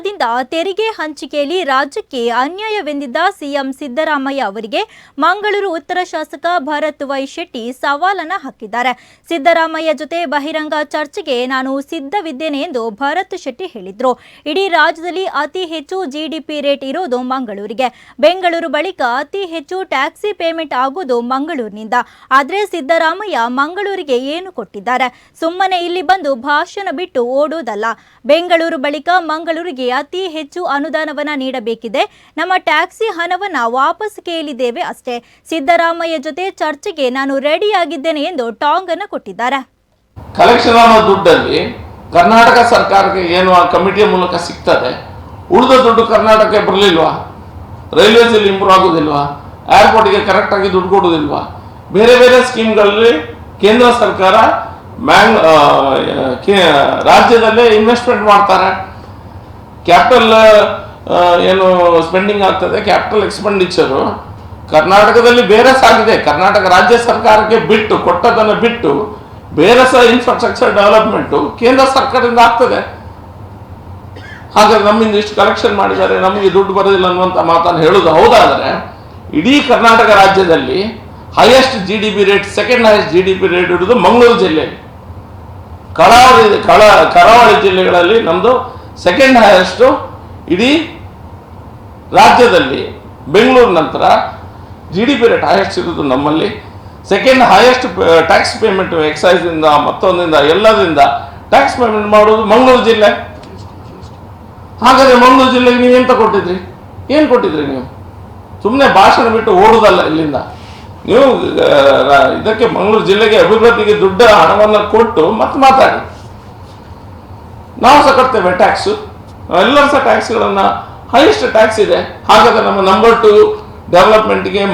ಕೇಂದ್ರದಿಂದ ತೆರಿಗೆ ಹಂಚಿಕೆಯಲ್ಲಿ ರಾಜ್ಯಕ್ಕೆ ಅನ್ಯಾಯವೆಂದಿದ್ದ ಸಿಎಂ ಸಿದ್ದರಾಮಯ್ಯ ಅವರಿಗೆ ಮಂಗಳೂರು ಉತ್ತರ ಶಾಸಕ ಭರತ್ ವೈ ಶೆಟ್ಟಿ ಸವಾಲನ್ನ ಹಾಕಿದ್ದಾರೆ. ಸಿದ್ದರಾಮಯ್ಯ ಜೊತೆ ಬಹಿರಂಗ ಚರ್ಚೆಗೆ ನಾನು ಸಿದ್ಧವಿದ್ದೇನೆ ಎಂದು ಭರತ್ ಶೆಟ್ಟಿ ಹೇಳಿದ್ರು. ಇಡೀ ರಾಜ್ಯದಲ್ಲಿ ಅತಿ ಹೆಚ್ಚು ಜಿಡಿಪಿ ರೇಟ್ ಇರೋದು ಮಂಗಳೂರಿಗೆ. ಬೆಂಗಳೂರು ಬಳಿಕ ಅತಿ ಹೆಚ್ಚು ಟ್ಯಾಕ್ಸಿ ಪೇಮೆಂಟ್ ಆಗೋದು ಮಂಗಳೂರಿನಿಂದ. ಆದರೆ ಸಿದ್ದರಾಮಯ್ಯ ಮಂಗಳೂರಿಗೆ ಏನು ಕೊಟ್ಟಿದ್ದಾರೆ? ಸುಮ್ಮನೆ ಇಲ್ಲಿ ಬಂದು ಭಾಷಣ ಬಿಟ್ಟು ಓಡೋದಲ್ಲ. ಬೆಂಗಳೂರು ಬಳಿಕ ಮಂಗಳೂರಿಗೆ ಅತಿ ಹೆಚ್ಚು ಅನುದಾನವನ್ನ ನೀಡಬೇಕಿದೆ. ನಮ್ಮ ಟ್ಯಾಕ್ಸಿ ಹಣವನ್ನ ವಾಪಸ್ ಕೇಳಿದ್ದೇವೆ ಅಷ್ಟೇ. ಸಿದ್ದರಾಮಯ್ಯ ಜೊತೆ ಚರ್ಚೆಗೆ ನಾನು ರೆಡಿ ಆಗಿದ್ದೇನೆ ಎಂದು ಟಾಂಗ್ ಅನ್ನು ಕೊಟ್ಟಿದ್ದಾರೆ. ಕಲೆಕ್ಷನ್ ಅನ್ನೋ ದುಡ್ಡಲ್ಲಿ ಕರ್ನಾಟಕ ಸರ್ಕಾರಕ್ಕೆ ಏನು ಆ ಕಮಿಟಿಯ ಮೂಲಕ ಸಿಗ್ತದೆ? ಉಳಿದ ದುಡ್ಡು ಕರ್ನಾಟಕಕ್ಕೆ ಬರಲಿಲ್ವಾ? ರೈಲ್ವೇಸ್ ಅಲ್ಲಿ ಇಂಪ್ರೂವ್ ಆಗೋದಿಲ್ವಾ? ಏರ್ಪೋರ್ಟ್ಗೆ ಕರೆಕ್ಟಾಗಿ ದುಡ್ಡು ಕೊಡೋದಿಲ್ವಾ? ಬೇರೆ ಬೇರೆ ಸ್ಕೀಮ್ಗಳಲ್ಲಿ ಕೇಂದ್ರ ಸರ್ಕಾರ ಮ್ಯಾಂಗ್ ರಾಜ್ಯದಲ್ಲೇ ಇನ್ವೆಸ್ಟ್ಮೆಂಟ್ ಮಾಡ್ತಾರೆ. ಕ್ಯಾಪಿಟಲ್ ಏನು ಸ್ಪೆಂಡಿಂಗ್ ಆಗ್ತದೆ ಕ್ಯಾಪಿಟಲ್ ಎಕ್ಸ್ಪೆಂಡಿಚರು ಕರ್ನಾಟಕದಲ್ಲಿ ಬೇರೆ ಸಾಗಿದೆ. ಕರ್ನಾಟಕ ರಾಜ್ಯ ಸರ್ಕಾರಕ್ಕೆ ಬಿಟ್ಟು ಕೊಟ್ಟದನ್ನು ಬಿಟ್ಟು, ಬೇರೆ ಸಹ ಇನ್ಫ್ರಾಸ್ಟ್ರಕ್ಚರ್ ಡೆವಲಪ್ಮೆಂಟು ಕೇಂದ್ರ ಸರ್ಕಾರದಿಂದ ಆಗ್ತದೆ. ಹಾಗಾದ್ರೆ ನಮ್ಮಿಂದ ಇಷ್ಟು ಕಲೆಕ್ಷನ್ ಮಾಡಿದ್ದಾರೆ, ನಮಗೆ ದುಡ್ಡು ಬರೋದಿಲ್ಲ ಅನ್ನುವಂಥ ಮಾತನ್ನು ಹೇಳೋದು ಹೌದಾದರೆ, ಇಡೀ ಕರ್ನಾಟಕ ರಾಜ್ಯದಲ್ಲಿ highest G D P rate second highest G D P rate ಇರೋದು ಮಂಗಳೂರು ಜಿಲ್ಲೆಯಲ್ಲಿ. ಕರಾವಳಿ ಕಳ, ಕರಾವಳಿ ಜಿಲ್ಲೆಗಳಲ್ಲಿ ನಮ್ಮದು ಸೆಕೆಂಡ್ ಹೈಯೆಸ್ಟು ಇಡೀ ರಾಜ್ಯದಲ್ಲಿ, ಬೆಂಗಳೂರು ನಂತರ G D P rate highest ಇರೋದು ನಮ್ಮಲ್ಲಿ. ಸೆಕೆಂಡ್ ಹೈಯೆಸ್ಟ್ ಟ್ಯಾಕ್ಸ್ ಪೇಮೆಂಟ್ ಎಕ್ಸೈಸಿಂದ ಮತ್ತೊಂದಿಂದ ಎಲ್ಲದರಿಂದ ಟ್ಯಾಕ್ಸ್ ಪೇಮೆಂಟ್ ಮಾಡೋದು ಮಂಗಳೂರು ಜಿಲ್ಲೆ. ಹಾಗಾದ್ರೆ ಮಂಗಳೂರು ಜಿಲ್ಲೆಗೆ ನೀವು ಎಂತ ಕೊಟ್ಟಿದ್ರಿ? ಏನು ಕೊಟ್ಟಿದ್ರಿ ನೀವು? ಸುಮ್ಮನೆ ಭಾಷಣ ಬಿಟ್ಟು ಓಡೋದಲ್ಲ ಇಲ್ಲಿಂದ. ನೀವು ಇದಕ್ಕೆ ಮಂಗಳೂರು ಜಿಲ್ಲೆಗೆ ಅಭಿವೃದ್ಧಿಗೆ ದುಡ್ಡ ಹಣವನ್ನು ಕೊಟ್ಟು ಮತ್ತೆ ಮಾತಾಡಿ. ನಾವು ಸಹ ಕಟ್ತೇವೆ ಟ್ಯಾಕ್ಸು ಎಲ್ಲರೂ ಸಹ ಟ್ಯಾಕ್ಸ್ಗಳನ್ನು ಹೈಯೆಸ್ಟ್ ಟ್ಯಾಕ್ಸ್ ಇದೆ. ಹಾಗಾದ್ರೆ ನಮ್ಮ ನಂಬರ್ ಟು ಡೆವಲಪ್ಮೆಂಟ್ಗೆ